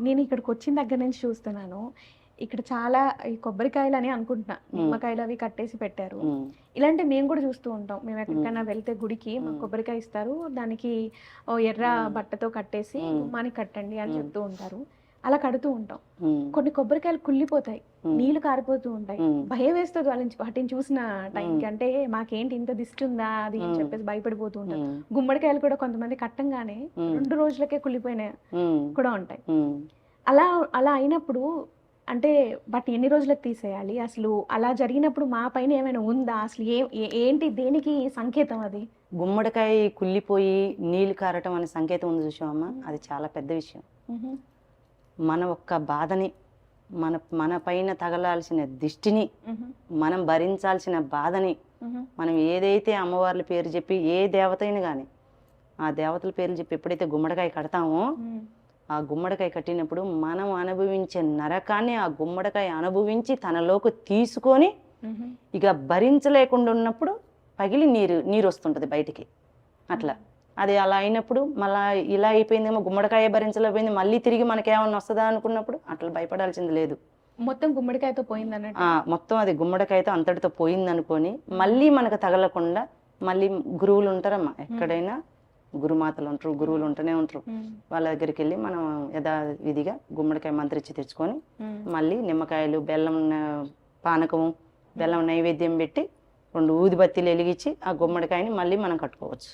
నేను ఇక్కడికి వచ్చిన దగ్గర నుంచి చూస్తున్నాను. ఇక్కడ చాలా ఈ కొబ్బరికాయలు అని అనుకుంటున్నా. నిమ్మకాయలు అవి కట్టేసి పెట్టారు. ఇలాంటి మేము కూడా చూస్తూ ఉంటాం. మేము ఎక్కడికైనా వెళ్తే గుడికి మాకు కొబ్బరికాయ ఇస్తారు. దానికి ఓ ఎర్ర బట్టతో కట్టేసి గుమ్మానికి కట్టండి అని చెప్తూ ఉంటారు. అలా కడుతూ ఉంటాం. కొన్ని కొబ్బరికాయలు కుళ్ళిపోతాయి. నీళ్ళు కారిపోతూ ఉంటాయి. భయం వేస్తుంది వాళ్ళని వాటిని చూసిన టైంకి అంటే మాకేంటి ఇంత దిష్టి ఉందా అది అని చెప్పేసి భయపడిపోతూ ఉంటారు. ఉమ్, గుమ్మడికాయలు కూడా కొంతమంది కట్టంగానే రెండు రోజులకే కుళ్ళిపోయిన కూడా ఉంటాయి. అలా అలా అయినప్పుడు అంటే బట్ ఎన్ని రోజులకు తీసేయాలి? అసలు అలా జరిగినప్పుడు మా పైన ఏమైనా ఉందా? అసలు ఏ ఏ- ఏంటి దేనికి సంకేతం అది? గుమ్మడికాయ కుళ్ళిపోయి నీళ్ళు కారటం అనే సంకేతం ఉంది చూసామమ్మ అది చాలా పెద్ద విషయం. మన ఒక్క బాధని మన మన పైన తగలాల్సిన దిష్టిని మనం భరించాల్సిన బాధని మనం ఏదైతే అమ్మవార్ల పేరు చెప్పి ఏ దేవతైనా కానీ ఆ దేవతల పేర్లు చెప్పి ఎప్పుడైతే గుమ్మడికాయ కడతామో ఆ గుమ్మడికాయ కట్టినప్పుడు మనం అనుభవించే నరకాన్ని ఆ గుమ్మడికాయ అనుభవించి తనలోకి తీసుకొని ఇక భరించలేకుండా ఉన్నప్పుడు పగిలి నీరు నీరు వస్తుంటుంది బయటికి. అట్లా. అది అలా అయినప్పుడు మళ్ళా ఇలా అయిపోయిందేమో గుమ్మడికాయ భరించలేకపోయింది మళ్ళీ తిరిగి మనకేమన్నా వస్తుందా అనుకున్నప్పుడు అట్లా భయపడాల్సింది లేదు. మొత్తం గుమ్మడికాయతో పోయింది అన్నట్టు ఆ, మొత్తం అది గుమ్మడికాయతో అంతటితో పోయింది అనుకొని మళ్ళీ మనకు తగలకుండా మళ్ళీ గురువులు ఉంటారమ్మా ఎక్కడైనా గురుమాతలు ఉంటారు గురువులు ఉంటూనే ఉంటారు. వాళ్ళ దగ్గరికి వెళ్ళి మనం యథావిధిగా గుమ్మడికాయ మంత్రిచ్చి తెచ్చుకొని మళ్ళీ నిమ్మకాయలు బెల్లం పానకము బెల్లం నైవేద్యం పెట్టి రెండు ఊదిబత్తీలు వెలిగించి ఆ గుమ్మడికాయని మళ్ళీ మనం కట్టుకోవచ్చు.